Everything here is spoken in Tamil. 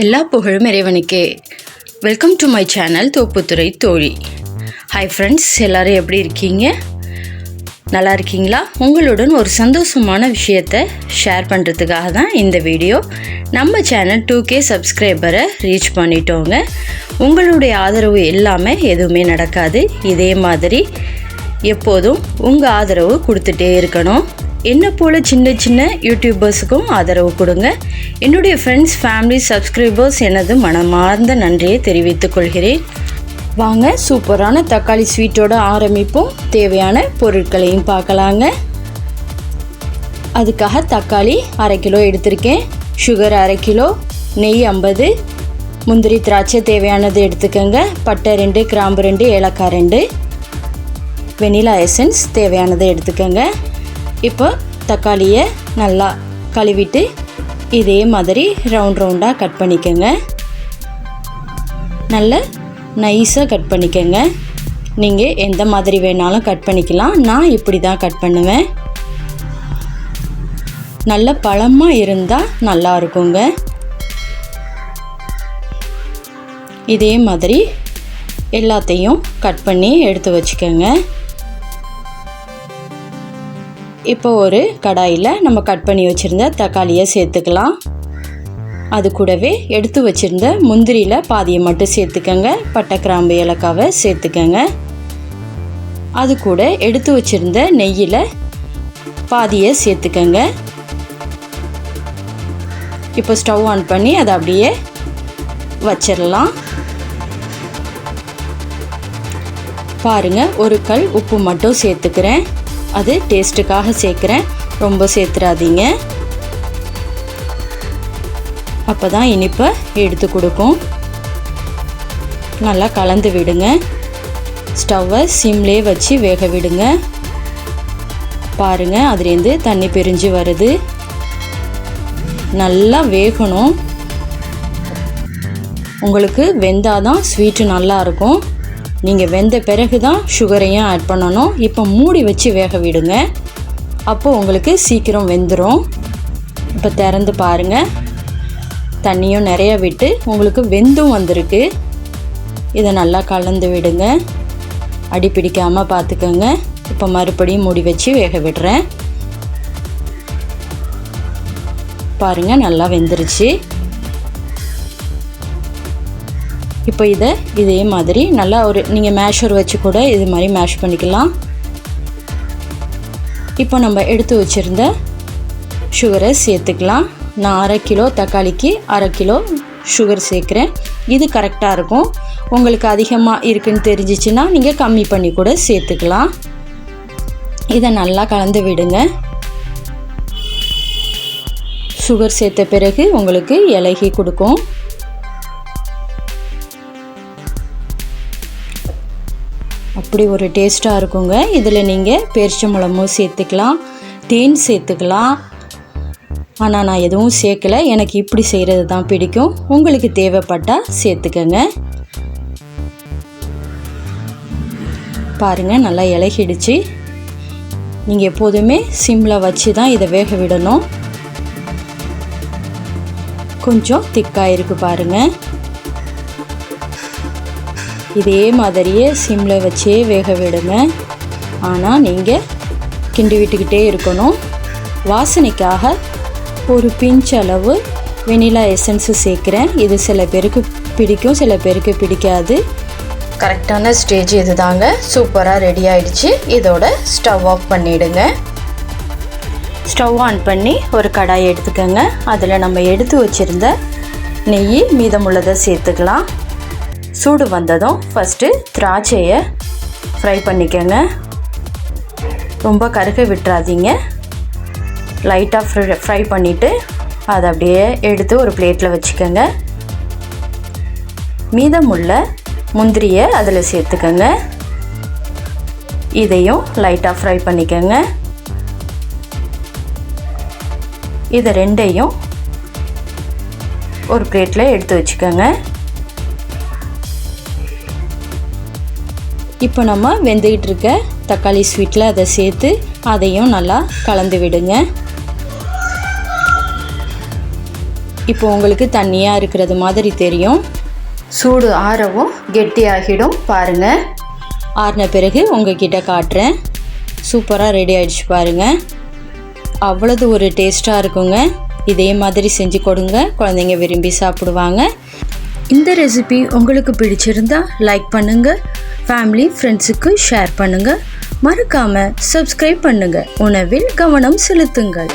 எல்லா புகழும் இறைவனுக்கே. Welcome to my channel Thopputhurai தோழி ஹாய் ஃப்ரெண்ட்ஸ் எல்லோரும் எப்படி இருக்கீங்க? நல்லா இருக்கீங்களா? உங்களுடன் ஒரு சந்தோஷமான விஷயத்தை ஷேர் பண்ணுறதுக்காக தான் இந்த வீடியோ நம்ம சேனல் டூ கே சப்ஸ்கிரைபரை ரீச் பண்ணிட்டோங்க. உங்களுடைய ஆதரவு இல்லாமல் எதுவுமே நடக்காது. இதே மாதிரி எப்போதும் உங்கள் ஆதரவு கொடுத்துட்டே இருக்கணும். என்ன போல் சின்ன சின்ன யூடியூபர்ஸுக்கும் ஆதரவு கொடுங்க. என்னுடைய ஃப்ரெண்ட்ஸ் ஃபேமிலி சப்ஸ்கிரைபர்ஸ் எனது மனமார்ந்த நன்றியை தெரிவித்துக் கொள்கிறேன். வாங்க சூப்பரான தக்காளி ஸ்வீட்டோட ஆரம்பிப்போம். தேவையான பொருட்களையும் பார்க்கலாங்க. அதுக்காக தக்காளி அரை கிலோ எடுத்திருக்கேன். சுகர் அரை கிலோ நெய் ஐம்பது முந்திரி திராட்சை தேவையானது எடுத்துக்கோங்க. பட்டை ரெண்டு கிராம்பு ரெண்டு ஏலக்காய் ரெண்டு வெனிலா எசன்ஸ் தேவையானதை எடுத்துக்கோங்க. இப்போ தக்காளியை நல்லா கழுவிட்டு இதே மாதிரி ரவுண்ட் ரவுண்டாக கட் பண்ணிக்கோங்க. நல்ல நைஸாக கட் பண்ணிக்கோங்க. நீங்கள் எந்த மாதிரி வேணாலும் கட் பண்ணிக்கலாம். நான் இப்படி தான் கட் பண்ணுவேன். நல்ல பழமாக இருந்தால் நல்லா இருக்குங்க. இதே மாதிரி எல்லாத்தையும் கட் பண்ணி எடுத்து வச்சுக்கோங்க. இப்போ ஒரு கடாயில் நம்ம கட் பண்ணி வச்சுருந்த தக்காளியை சேர்த்துக்கலாம். அது கூடவே எடுத்து வச்சுருந்த முந்திரியில் பாதியை மட்டும் சேர்த்துக்கங்க. பட்டை கிராம்பு ஏலக்காவை சேர்த்துக்கங்க. அது கூட எடுத்து வச்சுருந்த நெய்யில் பாதியை சேர்த்துக்கங்க. இப்போ ஸ்டவ் ஆன் பண்ணி அதை அப்படியே வச்சிடலாம் பாருங்கள் ஒரு கல் உப்பு மட்டும் சேர்த்துக்கிறேன். அது டேஸ்ட்டுக்காக சேர்க்குறேன். ரொம்ப சேர்த்துறாதீங்க. அப்போ தான் இனிப்பை எடுத்து கொடுக்கும். நல்லா கலந்து விடுங்க. ஸ்டவ்வை சிம்லே வச்சு வேக விடுங்க. பாருங்கள் அதுலேருந்து தண்ணி பிரிஞ்சு வருது. நல்லா வேகணும். உங்களுக்கு வெந்தாதான் ஸ்வீட்டு நல்லாயிருக்கும் நீங்கள் வெந்த பிறகு தான் சுகரையும் ஆட் பண்ணணும். இப்போ மூடி வச்சு வேக விடுங்க. அப்போது உங்களுக்கு சீக்கிரம் வெந்துடும் இப்போ திறந்து பாருங்கள் தண்ணியும் நிறையா விட்டு உங்களுக்கு வெந்தும் வந்திருக்கு. இதை நல்லா கலந்து விடுங்க. அடி பிடிக்காமல் பார்த்துக்கோங்க. இப்போ மறுபடியும் மூடி வச்சு வேக விடுறேன். பாருங்கள் நல்லா வெந்துருச்சு. இப்போ இதை இதே மாதிரி நல்லா ஒரு நீங்கள் மேஷர் வச்சு கூட இது மாதிரி மேஷ் பண்ணிக்கலாம். இப்போ நம்ம எடுத்து வச்சுருந்த சுகரை சேர்த்துக்கலாம். நான் அரை கிலோ தக்காளிக்கு அரை கிலோ சுகர் சேர்க்குறேன். இது கரெக்டாக இருக்கும். உங்களுக்கு அதிகமாக இருக்குன்னு தெரிஞ்சிச்சுன்னா நீங்கள் கம்மி பண்ணி கூட சேர்த்துக்கலாம். இதை நல்லா கலந்து விடுங்க. சுகர் சேர்த்த பிறகு உங்களுக்கு இலகி கொடுக்கும். அப்படி ஒரு டேஸ்ட்டாக இருக்குங்க. இதில் நீங்கள் பேரிச்சம்பழமும் சேர்த்துக்கலாம். தேன் சேர்த்துக்கலாம். ஆனால் நான் எதுவும் சேர்க்கலை. எனக்கு இப்படி செய்கிறது தான் பிடிக்கும். உங்களுக்கு தேவைப்பட்டால் சேர்த்துக்கங்க. பாருங்கள் நல்லா இலகிடுச்சு. நீங்கள் எப்போதுமே சிம்மில் வச்சு தான் இதை வேக விடணும். கொஞ்சம் திக்காக இருக்குது பாருங்கள் இதே மாதிரியே சிம்மில் வச்சே வேக விடுங்க. ஆனால் நீங்கள் கிண்டி விட்டுக்கிட்டே இருக்கணும். வாசனைக்காக ஒரு பிஞ்ச் அளவு வெனிலா எசன்ஸு சேர்க்குறேன். இது சில பேருக்கு பிடிக்கும் சில பேருக்கு பிடிக்காது. கரெக்டான ஸ்டேஜ் இது தாங்க சூப்பராக ரெடி ஆயிடுச்சு. இதோட ஸ்டவ் ஆஃப் பண்ணிவிடுங்க ஸ்டவ் ஆன் பண்ணி ஒரு கடாய் எடுத்துக்கோங்க. அதில் நம்ம எடுத்து வச்சுருந்த நெய் மீதமுள்ளதை சேர்த்துக்கலாம். சூடு வந்ததும் ஃபஸ்ட்டு திராட்சையை ஃப்ரை பண்ணிக்கோங்க. ரொம்ப கருக விட்டுறாதீங்க. லைட்டாக ஃப்ரை ஃப்ரை பண்ணிவிட்டு அதை அப்படியே எடுத்து ஒரு பிளேட்டில் வச்சுக்கோங்க. மீதமுள்ள முந்திரியை அதில் சேர்த்துக்கோங்க. இதையும் லைட்டாக ஃப்ரை பண்ணிக்கோங்க. இதை ரெண்டையும் ஒரு பிளேட்டில் எடுத்து வச்சுக்கோங்க. இப்போ நம்ம வெந்துக்கிட்டு இருக்க தக்காளி ஸ்வீட்டில் அதை சேர்த்து அதையும் நல்லா கலந்து விடுங்க. இப்போ உங்களுக்கு தண்ணியாக இருக்கிறது மாதிரி தெரியும். சூடு ஆறவும் கெட்டியாகிடும் பாருங்கள் ஆறின பிறகு உங்ககிட்ட காட்டுறேன். சூப்பராக ரெடி ஆகிடுச்சு பாருங்கள் அவ்வளவு ஒரு டேஸ்ட்டாக இருக்குங்க. இதே மாதிரி செஞ்சு கொடுங்க. குழந்தைங்க விரும்பி சாப்பிடுவாங்க. இந்த ரெசிபி உங்களுக்கு பிடிச்சிருந்தா லைக் பண்ணுங்கள் ஃபேமிலி ஃப்ரெண்ட்ஸுக்கு ஷேர் பண்ணுங்கள் மறக்காமல் சப்ஸ்கிரைப் பண்ணுங்கள் உணவில் கவனம் செலுத்துங்கள்.